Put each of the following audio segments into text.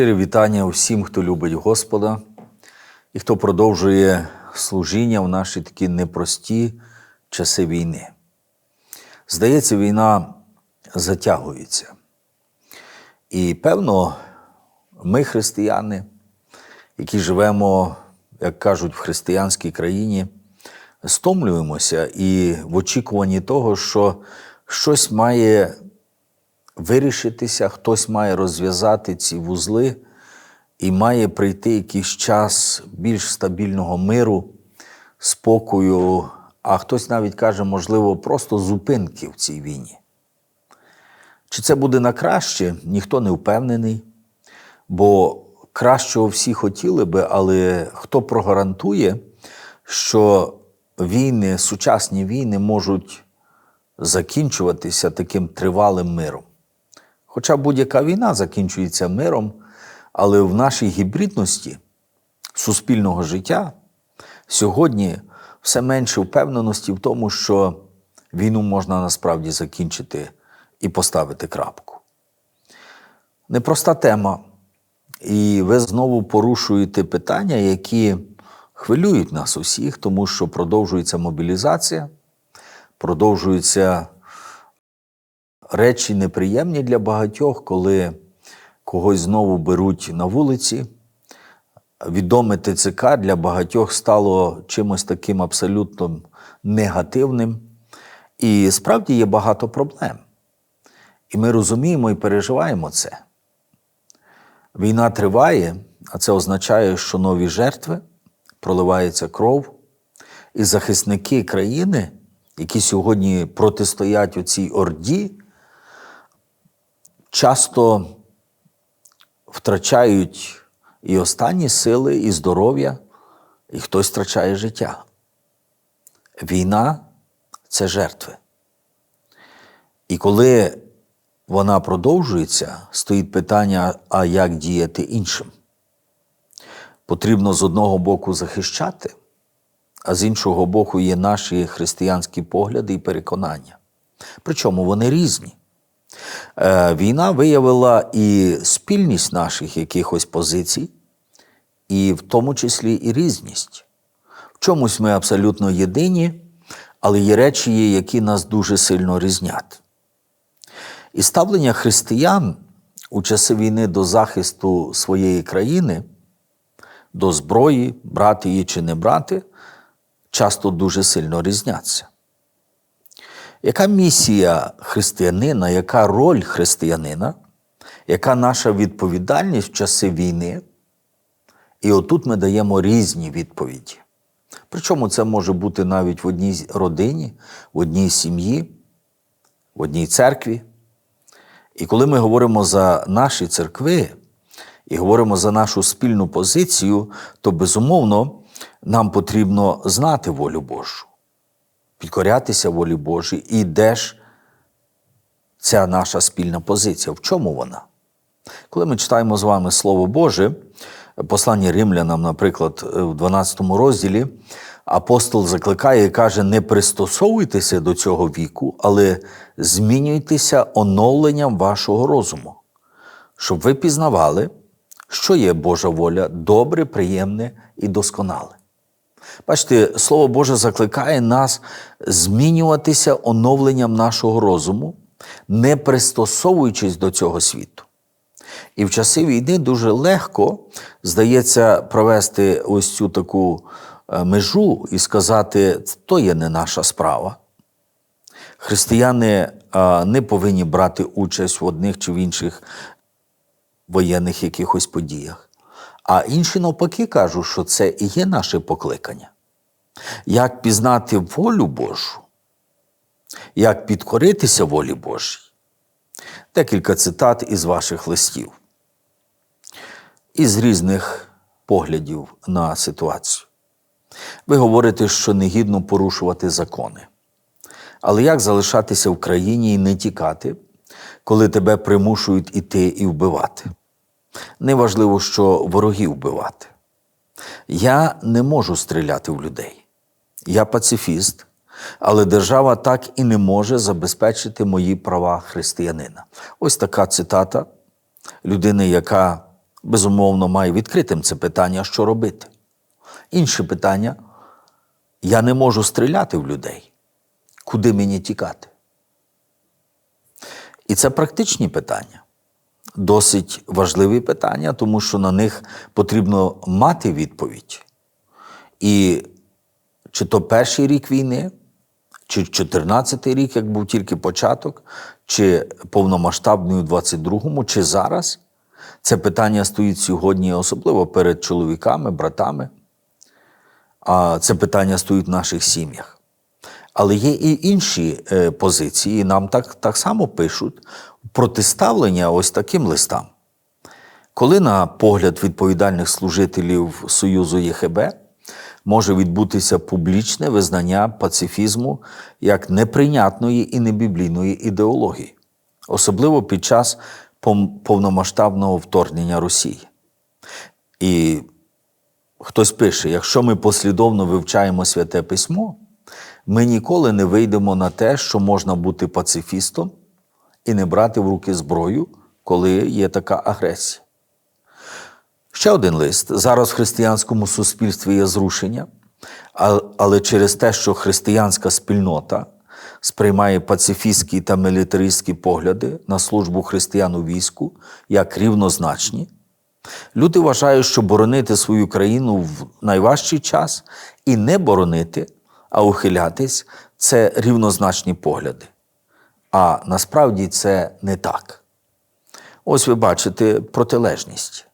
Щире вітання усім, хто любить Господа і хто продовжує служіння в наші такі непрості часи війни. Здається, війна затягується. І певно, ми, християни, які живемо, як кажуть, в християнській країні, стомлюємося і в очікуванні того, що щось має вирішитися, хтось має розв'язати ці вузли і має прийти якийсь час більш стабільного миру, спокою, а хтось навіть каже, можливо, просто зупинки в цій війні. Чи це буде на краще, ніхто не впевнений, бо кращого всі хотіли би, але хто прогарантує, що війни, сучасні війни можуть закінчуватися таким тривалим миром? Хоча будь-яка війна закінчується миром, але в нашій гібридності суспільного життя сьогодні все менше впевненості в тому, що війну можна насправді закінчити і поставити крапку. Непроста тема. І ви знову порушуєте питання, які хвилюють нас усіх, тому що продовжується мобілізація, продовжуються речі неприємні для багатьох, коли когось знову беруть на вулиці. Відоме ТЦК для багатьох стало чимось таким абсолютно негативним. І справді є багато проблем. І ми розуміємо і переживаємо це. Війна триває, а це означає, що нові жертви проливається кров, і захисники країни, які сьогодні протистоять у цій орді, часто втрачають і останні сили, і здоров'я, і хтось втрачає життя. Війна це жертви. І коли вона продовжується, стоїть питання, а як діяти іншим. Потрібно з одного боку захищати, а з іншого боку є наші християнські погляди і переконання. Причому вони різні. Е, Війна виявила і спільність наших якихось позицій, і в тому числі і різність. В чомусь ми абсолютно єдині, але є речі, які нас дуже сильно різнять. І ставлення християн у часи війни до захисту своєї країни, до зброї, брати її чи не брати, часто дуже сильно різняться. Яка місія християнина, яка роль християнина, яка наша відповідальність в часи війни? І отут ми даємо різні відповіді. Причому це може бути навіть в одній родині, в одній сім'ї, в одній церкві. І коли ми говоримо за наші церкви і говоримо за нашу спільну позицію, то безумовно нам потрібно знати волю Божу, підкорятися волі Божій. І де ж ця наша спільна позиція? В чому вона? Коли ми читаємо з вами Слово Боже, послання римлянам, наприклад, в 12 розділі, апостол закликає і каже: не пристосовуйтеся до цього віку, але змінюйтеся оновленням вашого розуму, щоб ви пізнавали, що є Божа воля, добре, приємне і досконале. Бачите, Слово Боже закликає нас змінюватися оновленням нашого розуму, не пристосовуючись до цього світу. І в часи війни дуже легко, здається, провести ось цю таку межу і сказати, то є не наша справа. Християни не повинні брати участь в одних чи в інших воєнних якихось подіях. А інші навпаки кажуть, що це і є наше покликання. Як пізнати волю Божу, як підкоритися волі Божій? Декілька цитат із ваших листів, із різних поглядів на ситуацію. Ви говорите, що негідно порушувати закони. Але як залишатися в країні і не тікати, коли тебе примушують іти і вбивати? Неважливо, що ворогів вбивати. Я не можу стріляти в людей. Я пацифіст, але держава так і не може забезпечити мої права християнина. Ось така цитата людини, яка безумовно, має відкритим це питання, що робити. Інше питання я не можу стріляти в людей. Куди мені тікати? І це практичні питання, досить важливі питання, тому що на них потрібно мати відповідь. І чи то перший рік війни, чи 14-й рік, як був тільки початок, чи повномасштабний у 22-му, чи зараз. Це питання стоїть сьогодні, особливо перед чоловіками, братами. А це питання стоїть в наших сім'ях. Але є і інші е, позиції, нам так, так само пишуть протиставлення ось таким листам. Коли, на погляд відповідальних служителів Союзу ЄХБ, може відбутися публічне визнання пацифізму як неприйнятної і небіблійної ідеології, особливо під час повномасштабного вторгнення Росії. І хтось пише: якщо ми послідовно вивчаємо святе письмо, ми ніколи не вийдемо на те, що можна бути пацифістом і не брати в руки зброю, коли є така агресія. Ще один лист. Зараз в християнському суспільстві є зрушення, але через те, що християнська спільнота сприймає пацифістські та мілітаристські погляди на службу християн у війську як рівнозначні, люди вважають, що боронити свою країну в найважчий час і не боронити, а ухилятись це рівнозначні погляди. А насправді це не так. Ось ви бачите протилежність.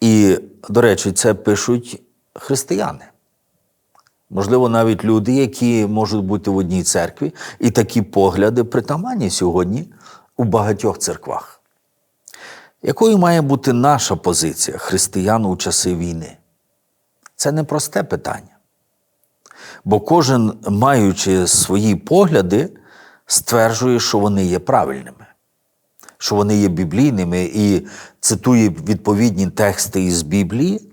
І, до речі, це пишуть християни. Можливо, навіть люди, які можуть бути в одній церкві, і такі погляди притаманні сьогодні у багатьох церквах. Якою має бути наша позиція християн у часи війни? Це непросте питання. Бо кожен, маючи свої погляди, стверджує, що вони є правильними що вони є біблійними і цитує відповідні тексти із Біблії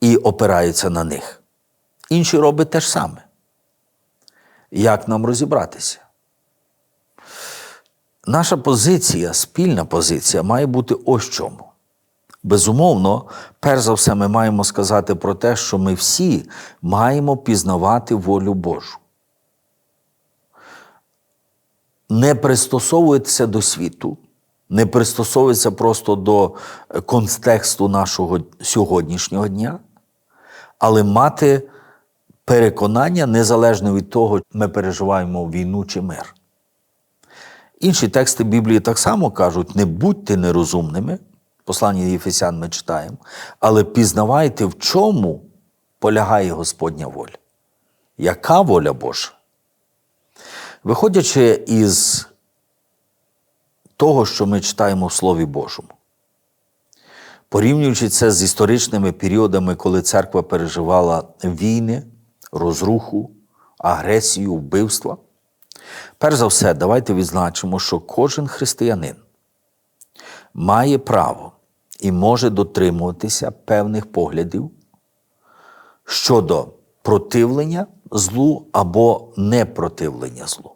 і опирається на них. Інші роблять те ж саме. Як нам розібратися? Наша позиція, спільна позиція, має бути ось чому. Безумовно, перш за все, ми маємо сказати про те, що ми всі маємо пізнавати волю Божу. Не пристосовуватися до світу, не пристосовується просто до е, контексту нашого сьогоднішнього дня, але мати переконання незалежно від того, ми переживаємо війну чи мир. Інші тексти Біблії так само кажуть: не будьте нерозумними, послання Єфесян ми читаємо, але пізнавайте, в чому полягає Господня воля. Яка воля Божа? Виходячи із того, що ми читаємо в Слові Божому. Порівнюючи це з історичними періодами, коли церква переживала війни, розруху, агресію, вбивства, перш за все, давайте відзначимо, що кожен християнин має право і може дотримуватися певних поглядів щодо противлення злу або непротивлення злу.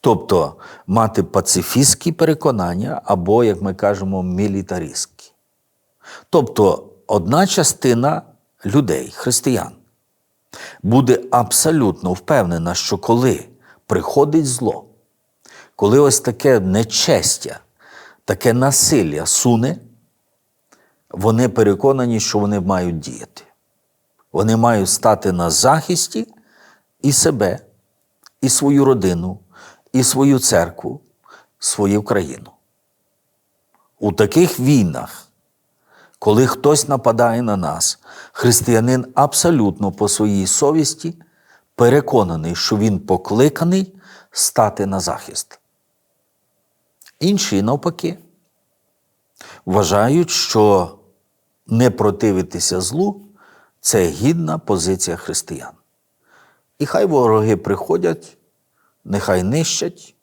Тобто мати пацифістські переконання або, як ми кажемо, мілітаристські. Тобто одна частина людей, християн, буде абсолютно впевнена, що коли приходить зло, коли ось таке нечестя, таке насилля суне, вони переконані, що вони мають діяти. Вони мають стати на захисті і себе, і свою родину, і свою церкву, свою країну. У таких війнах, коли хтось нападає на нас, християнин абсолютно по своїй совісті переконаний, що він покликаний стати на захист. Інші, навпаки, вважають, що не противитися злу це гідна позиція християн. І хай вороги приходять, нехай нищать,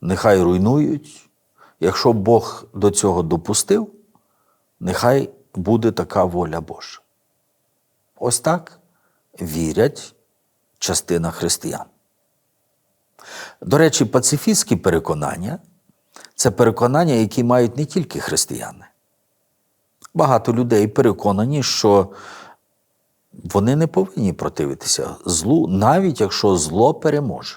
нехай руйнують. Якщо Бог до цього допустив, нехай буде така воля Божа. Ось так вірять частина християн. До речі, пацифістські переконання це переконання, які мають не тільки християни, Багато людей переконані, що вони не повинні противитися злу, навіть якщо зло переможе.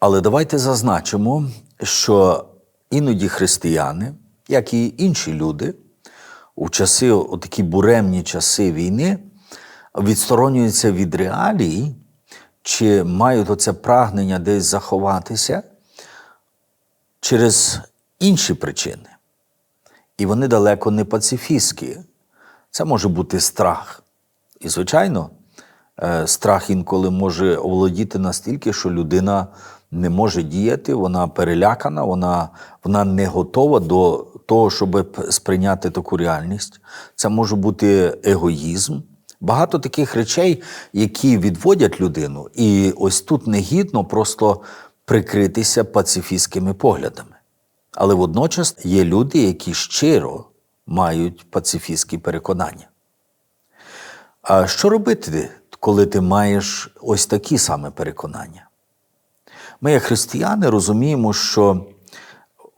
Але давайте зазначимо, що іноді християни, як і інші люди, у часи, у такі буремні часи війни, відсторонюються від реалій, чи мають оце прагнення десь заховатися через інші причини. І вони далеко не пацифістські. Це може бути страх. І, звичайно, е, страх інколи може оволодіти настільки, що людина не може діяти, вона перелякана, вона, вона не готова до того, щоб сприйняти таку реальність. Це може бути егоїзм. Багато таких речей, які відводять людину, і ось тут негідно просто прикритися пацифістськими поглядами. Але водночас є люди, які щиро мають пацифістські переконання. А що робити, коли ти маєш ось такі саме переконання? Ми, як християни, розуміємо, що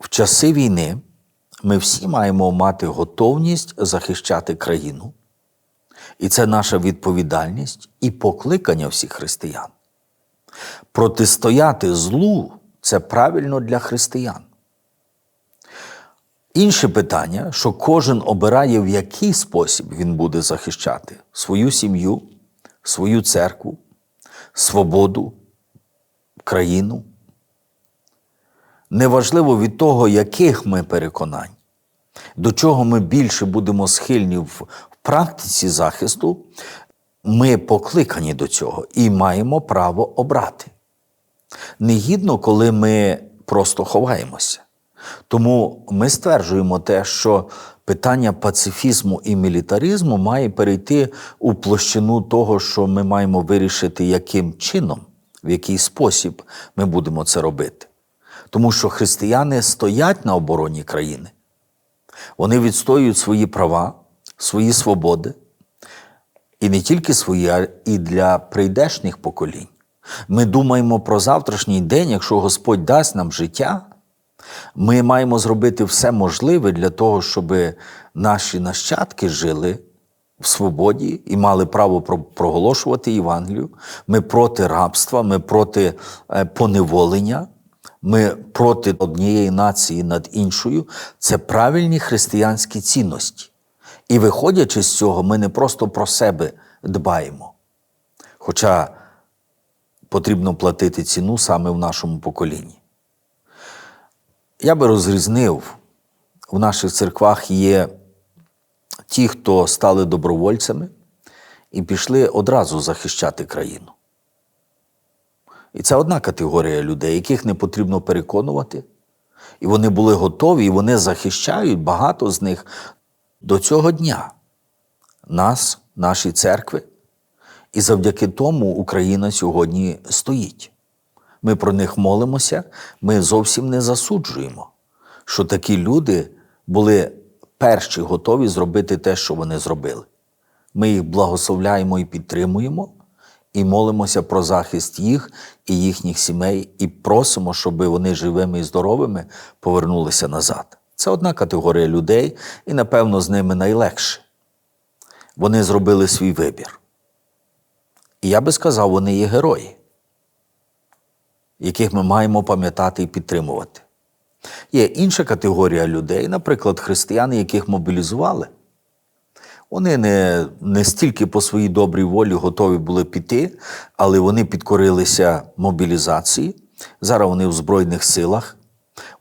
в часи війни ми всі маємо мати готовність захищати країну. І це наша відповідальність і покликання всіх християн. Протистояти злу це правильно для християн. Інше питання, що кожен обирає, в який спосіб він буде захищати свою сім'ю, свою церкву, свободу, країну. Неважливо від того, яких ми переконань, до чого ми більше будемо схильні в практиці захисту, ми покликані до цього і маємо право обрати. Негідно, коли ми просто ховаємося. Тому ми стверджуємо те, що питання пацифізму і мілітаризму має перейти у площину того, що ми маємо вирішити, яким чином, в який спосіб ми будемо це робити. Тому що християни стоять на обороні країни, вони відстоюють свої права, свої свободи, і не тільки свої, а і для прийдешніх поколінь. Ми думаємо про завтрашній день, якщо Господь дасть нам життя. Ми маємо зробити все можливе для того, щоб наші нащадки жили в свободі і мали право проголошувати Євангелію. Ми проти рабства, ми проти е, поневолення, ми проти однієї нації над іншою. Це правильні християнські цінності. І виходячи з цього, ми не просто про себе дбаємо. Хоча потрібно платити ціну саме в нашому поколінні. Я би розрізнив, в наших церквах є ті, хто стали добровольцями і пішли одразу захищати країну. І це одна категорія людей, яких не потрібно переконувати. І вони були готові, і вони захищають багато з них до цього дня нас, наші церкви. І завдяки тому Україна сьогодні стоїть. Ми про них молимося, ми зовсім не засуджуємо, що такі люди були перші готові зробити те, що вони зробили. Ми їх благословляємо і підтримуємо, і молимося про захист їх і їхніх сімей, і просимо, щоб вони живими і здоровими повернулися назад. Це одна категорія людей, і, напевно, з ними найлегше. Вони зробили свій вибір. І я би сказав, вони є герої яких ми маємо пам'ятати і підтримувати. Є інша категорія людей, наприклад, християни, яких мобілізували. Вони не не стільки по своїй добрій волі готові були піти, але вони підкорилися мобілізації. Зараз вони в Збройних силах.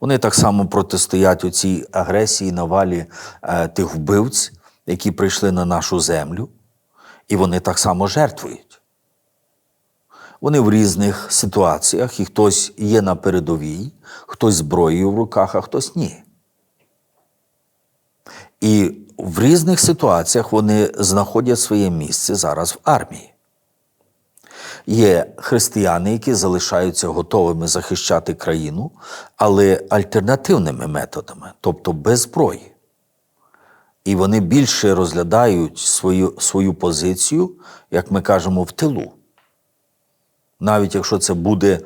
Вони так само протистоять у цій агресії навалі е, тих вбивць, які прийшли на нашу землю, і вони так само жертвують. Вони в різних ситуаціях, і хтось є на передовій, хтось зброєю в руках, а хтось ні. І в різних ситуаціях вони знаходять своє місце зараз в армії. Є християни, які залишаються готовими захищати країну, але альтернативними методами, тобто без зброї. І вони більше розглядають свою, свою позицію, як ми кажемо, в тилу навіть якщо це буде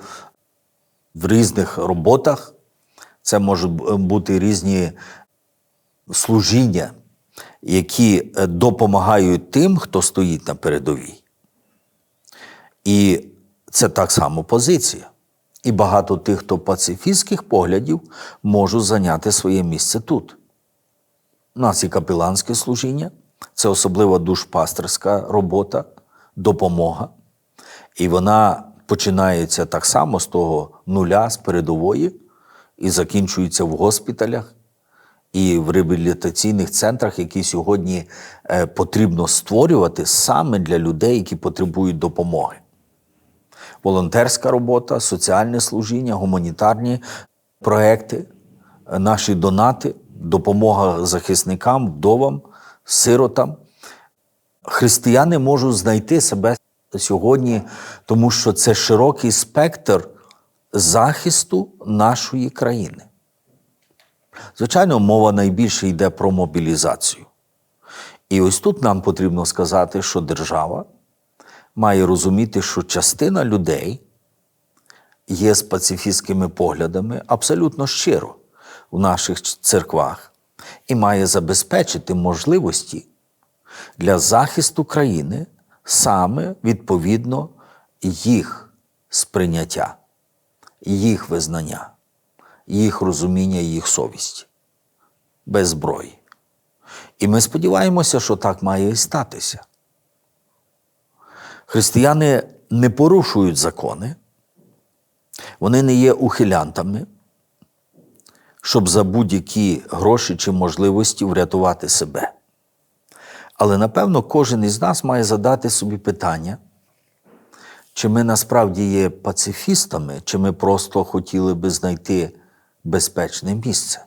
в різних роботах, це можуть бути різні служіння, які е, допомагають тим, хто стоїть на передовій. І це так само позиція. І багато тих, хто пацифістських поглядів, можуть зайняти своє місце тут. У нас і капеланське служіння, це особлива душпастерська робота, допомога. І вона починається так само з того нуля, з передової, і закінчується в госпіталях і в реабілітаційних центрах, які сьогодні е, потрібно створювати саме для людей, які потребують допомоги. Волонтерська робота, соціальне служіння, гуманітарні проекти, наші донати, допомога захисникам, вдовам, сиротам. Християни можуть знайти себе сьогодні, тому що це широкий спектр захисту нашої країни. Звичайно, мова найбільше йде про мобілізацію. І ось тут нам потрібно сказати, що держава має розуміти, що частина людей є з пацифістськими поглядами абсолютно щиро в наших церквах і має забезпечити можливості для захисту країни саме відповідно їх сприйняття, їх визнання, їх розуміння, їх совісті без зброї. І ми сподіваємося, що так має і статися. Християни не порушують закони, вони не є ухилянтами, щоб за будь-які гроші чи можливості врятувати себе. Але напевно кожен із нас має задати собі питання, чи ми насправді є пацифістами, чи ми просто хотіли би знайти безпечне місце.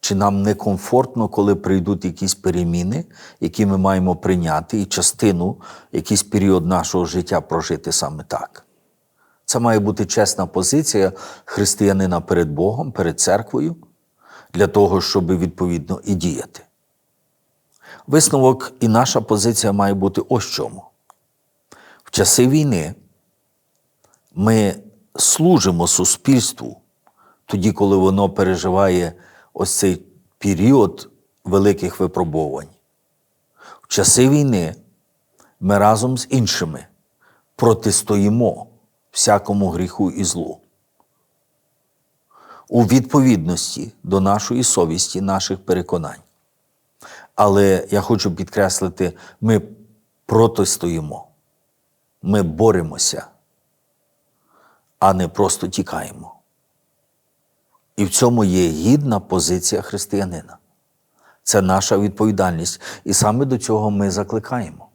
Чи нам некомфортно, коли прийдуть якісь переміни, які ми маємо прийняти, і частину, якийсь період нашого життя прожити саме так? Це має бути чесна позиція християнина перед Богом, перед церквою, для того, щоб відповідно і діяти. Висновок і наша позиція має бути ось чому. В часи війни ми служимо суспільству тоді, коли воно переживає ось цей період великих випробувань. В часи війни ми разом з іншими протистоїмо всякому гріху і злу. У відповідності до нашої совісті, наших переконань. Але я хочу підкреслити, ми протистоїмо, ми боремося, а не просто тікаємо. І в цьому є гідна позиція християнина. Це наша відповідальність. І саме до цього ми закликаємо.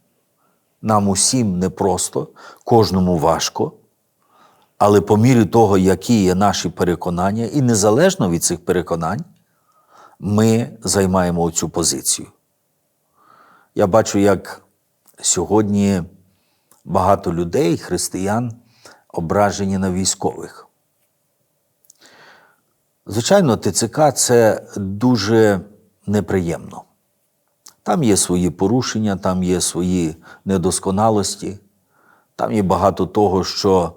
Нам усім непросто, кожному важко, але по мірі того, які є наші переконання, і незалежно від цих переконань, ми займаємо цю позицію. Я бачу, як сьогодні багато людей, християн, ображені на військових. Звичайно, ТЦК це дуже неприємно. Там є свої порушення, там є свої недосконалості, там є багато того, що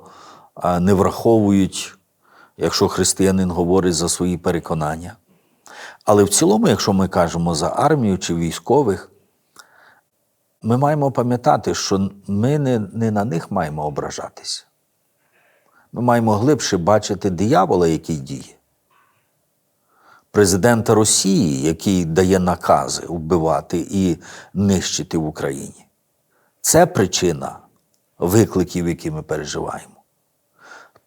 не враховують, якщо християнин говорить за свої переконання. Але в цілому, якщо ми кажемо за армію чи військових, ми маємо пам'ятати, що ми не, не на них маємо ображатися. Ми маємо глибше бачити диявола, який діє президента Росії, який дає накази вбивати і нищити в Україні. Це причина викликів, які ми переживаємо.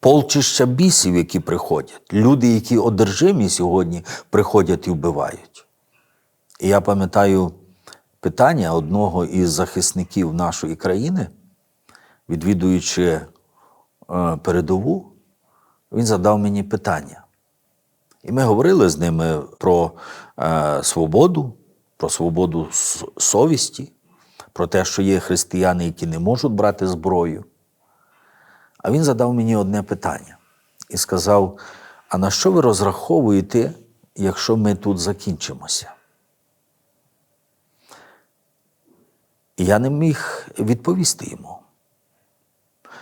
Полчища бісів, які приходять, люди, які одержимі сьогодні, приходять і вбивають. І я пам'ятаю питання одного із захисників нашої країни, відвідуючи е, передову, він задав мені питання. І ми говорили з ними про е, свободу, про свободу совісті, про те, що є християни, які не можуть брати зброю. А він задав мені одне питання і сказав: а на що ви розраховуєте, якщо ми тут закінчимося? І я не міг відповісти йому.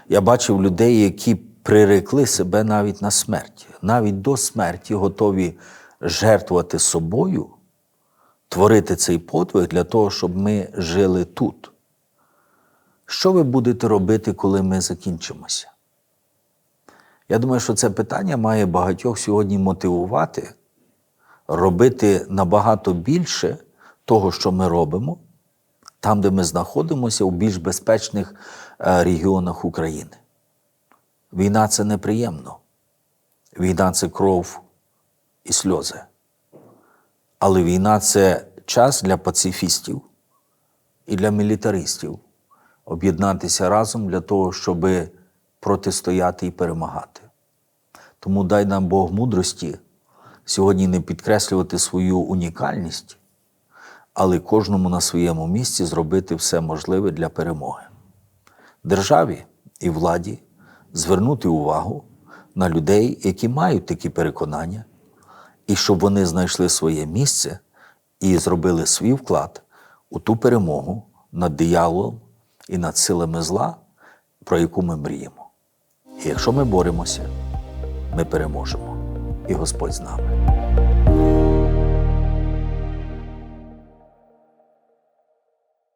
Я бачив людей, які прирекли себе навіть на смерть, навіть до смерті готові жертвувати собою творити цей подвиг для того, щоб ми жили тут. Що ви будете робити, коли ми закінчимося? Я думаю, що це питання має багатьох сьогодні мотивувати робити набагато більше того, що ми робимо, там, де ми знаходимося, у більш безпечних е, регіонах України. Війна це неприємно. Війна це кров і сльози. Але війна це час для пацифістів і для мілітаристів об'єднатися разом для того, щоб протистояти і перемагати. Тому дай нам Бог мудрості сьогодні не підкреслювати свою унікальність, але кожному на своєму місці зробити все можливе для перемоги. Державі і владі звернути увагу на людей, які мають такі переконання, і щоб вони знайшли своє місце і зробили свій вклад у ту перемогу над дияволом і над силами зла, про яку ми мріємо. І якщо ми боремося, ми переможемо, і Господь з нами.